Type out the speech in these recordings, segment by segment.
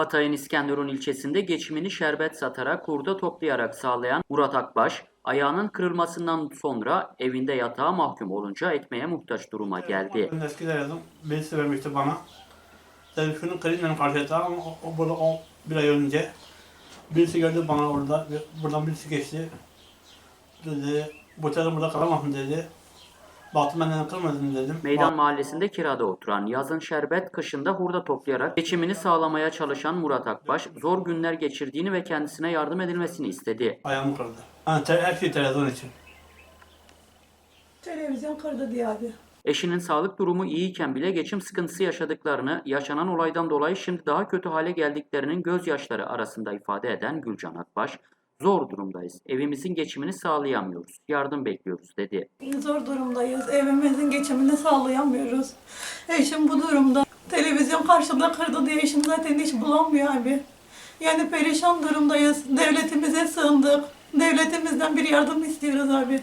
Hatay'ın İskenderun ilçesinde geçimini şerbet satarak hurda toplayarak sağlayan Murat Akbaş, ayağının kırılmasından sonra evinde yatağa mahkum olunca ekmeğe muhtaç duruma geldi. Eskiden yazdım. Birisi vermişti bana. Dedi şunu kırayım karşıya ama o, o, burada o bir ay önce. Birisi gördü bana orada. Buradan birisi geçti. Dedi bu tarafa burada kalamazsın dedi. Baktım benden kırmadın dedim. Meydan mahallesinde kirada oturan, yazın şerbet, kışında hurda toplayarak geçimini sağlamaya çalışan Murat Akbaş, zor günler geçirdiğini ve kendisine yardım edilmesini istedi. Ayağımı kırdı. Yani te, her şey televizyon için. Televizyon kırdı diye abi. Eşinin sağlık durumu iyiyken bile geçim sıkıntısı yaşadıklarını, yaşanan olaydan dolayı şimdi daha kötü hale geldiklerinin gözyaşları arasında ifade eden Gülcan Akbaş, zor durumdayız, evimizin geçimini sağlayamıyoruz, yardım bekliyoruz dedi. Zor durumdayız. Evimizin geçimini sağlayamıyoruz. Eşim bu durumda. Televizyon karşımda kırdı diye eşim zaten iş bulamıyor abi. Yani perişan durumdayız. Devletimize sığındık. Devletimizden bir yardım istiyoruz abi.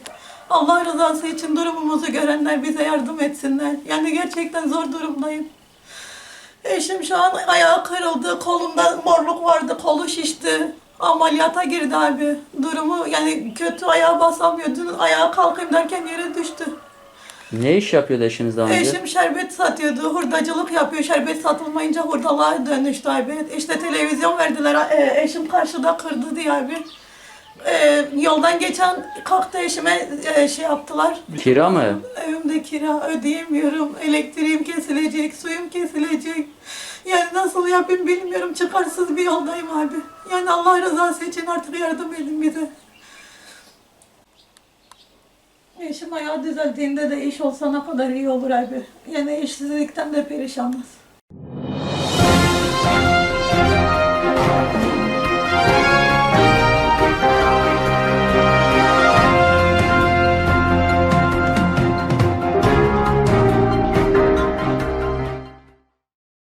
Allah rızası için durumumuzu görenler bize yardım etsinler. Yani gerçekten zor durumdayım. Eşim şu an ayağı kırıldı, kolunda morluk vardı, kolu şişti. Ameliyata girdi abi. Durumu yani kötü ayağa basamıyor. Dün ayağa kalkayım derken yere düştü. Ne iş yapıyordu eşiniz daha Eşim şerbet satıyordu. Hurdacılık yapıyor. Şerbet satılmayınca hurdalığa dönüştü abi. İşte televizyon verdiler. E, eşim karşıda kırdı diye abi. E, yoldan geçen kalktı eşime e, şey yaptılar. Kira mı? Evimde kira ödeyemiyorum. Elektriğim kesilecek, suyum kesilecek. Yani nasıl yapayım bilmiyorum. Çıkarsız bir yoldayım abi. Yani Allah rızası için artık yardım edin bize. Eşim ayağı düzeldiğinde de iş olsa ne kadar iyi olur abi. Yani işsizlikten de perişanız.